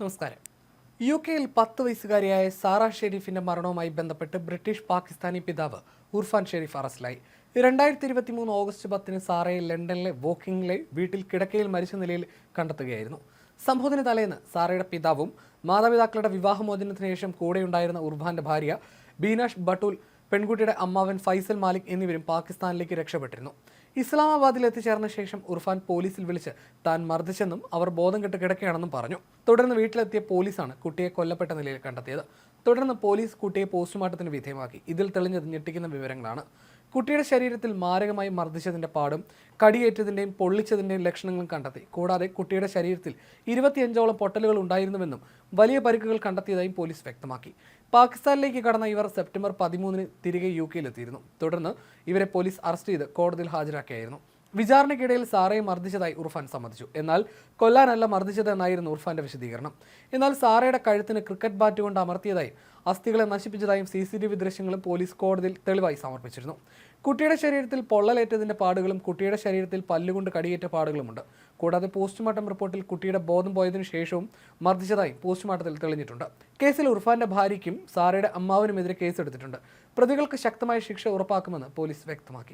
നമസ്കാരം. യു കെയിൽ പത്ത് വയസ്സുകാരിയായ സാറ ഷെരീഫിന്റെ മരണവുമായി ബന്ധപ്പെട്ട് ബ്രിട്ടീഷ് പാകിസ്ഥാനി പിതാവ് ഉർഫാൻ ഷെരീഫ് അറസ്റ്റിലായി. രണ്ടായിരത്തി ഇരുപത്തി മൂന്ന് ഓഗസ്റ്റ് പത്തിന് സാറയെ ലണ്ടനിലെ വോക്കിംഗിലെ വീട്ടിൽ കിടക്കയിൽ മരിച്ച നിലയിൽ കണ്ടെത്തുകയായിരുന്നു. സംഭവത്തിന് തലേന്ന് സാറയുടെ പിതാവും മാതാപിതാക്കളുടെ വിവാഹമോചനത്തിന് ശേഷം കൂടെയുണ്ടായിരുന്ന ഉർഫാന്റെ ഭാര്യ ബീനാഷ് ബട്ടൂൽ പെൺകുട്ടിയുടെ അമ്മാവൻ ഫൈസൽ മാലിക് എന്നിവരും പാകിസ്ഥാനിലേക്ക് രക്ഷപ്പെട്ടിരുന്നു. ഇസ്ലാമാബാദിൽ എത്തിച്ചേർന്ന ശേഷം ഉർഫാൻ പോലീസിൽ വിളിച്ച് താൻ മർദ്ദിച്ചെന്നും അവർ ബോധം കെട്ട് കിടക്കുകയാണെന്നും പറഞ്ഞു. തുടർന്ന് വീട്ടിലെത്തിയ പോലീസാണ് കുട്ടിയെ കൊല്ലപ്പെട്ട നിലയിൽ കണ്ടെത്തിയത്. തുടർന്ന് പോലീസ് കുട്ടിയെ പോസ്റ്റ്മോർട്ടത്തിന് വിധേയമാക്കി. ഇതിൽ തെളിഞ്ഞത് ഞെട്ടിക്കുന്ന വിവരങ്ങളാണ്. കുട്ടിയുടെ ശരീരത്തിൽ മാരകമായി മർദ്ദിച്ചതിന്റെ പാടും കടിയേറ്റതിന്റെയും പൊള്ളിച്ചതിന്റെയും ലക്ഷണങ്ങളും കണ്ടെത്തി. കൂടാതെ കുട്ടിയുടെ ശരീരത്തിൽ ഇരുപത്തിയഞ്ചോളം പൊട്ടലുകൾ ഉണ്ടായിരുന്നുവെന്നും വലിയ പരിക്കുകൾ കണ്ടെത്തിയതായും പോലീസ് വ്യക്തമാക്കി. പാകിസ്ഥാനിലേക്ക് കടന്ന ഇവർ സെപ്റ്റംബർ പതിമൂന്നിന് തിരികെ യു കെയിലെത്തിയിരുന്നു. തുടർന്ന് ഇവരെ പോലീസ് അറസ്റ്റ് ചെയ്ത് കോടതിയിൽ ഹാജരാക്കിയായിരുന്നു. വിചാരണയ്ക്കിടയിൽ സാറയെ മർദ്ദിച്ചതായി ഉർഫാൻ സമ്മതിച്ചു. എന്നാൽ കൊല്ലാനല്ല മർദ്ദിച്ചതെന്നായിരുന്നു ഉർഫാന്റെ വിശദീകരണം. എന്നാൽ സാറയുടെ കഴുത്തിന് ക്രിക്കറ്റ് ബാറ്റ് കൊണ്ട് അമർത്തിയതായും അസ്ഥികളെ നശിപ്പിച്ചതായും സി സി ടി വി ദൃശ്യങ്ങളും പോലീസ് കോടതിയിൽ തെളിവായി സമർപ്പിച്ചിരുന്നു. കുട്ടിയുടെ ശരീരത്തിൽ പൊള്ളലേറ്റതിന്റെ പാടുകളും കുട്ടിയുടെ ശരീരത്തിൽ പല്ലുകൊണ്ട് കടിയേറ്റ പാടുകളുമുണ്ട്. കൂടാതെ പോസ്റ്റ്മോർട്ടം റിപ്പോർട്ടിൽ കുട്ടിയുടെ ബോധം പോയതിനു ശേഷവും മർദ്ദിച്ചതായി പോസ്റ്റ്മോർട്ടത്തിൽ തെളിഞ്ഞിട്ടുണ്ട്. കേസിൽ ഉർഫാന്റെ ഭാര്യയ്ക്കും സാറയുടെ അമ്മാവിനുമെതിരെ കേസെടുത്തിട്ടുണ്ട്. പ്രതികൾക്ക് ശക്തമായ ശിക്ഷ ഉറപ്പാക്കുമെന്ന് പോലീസ് വ്യക്തമാക്കി.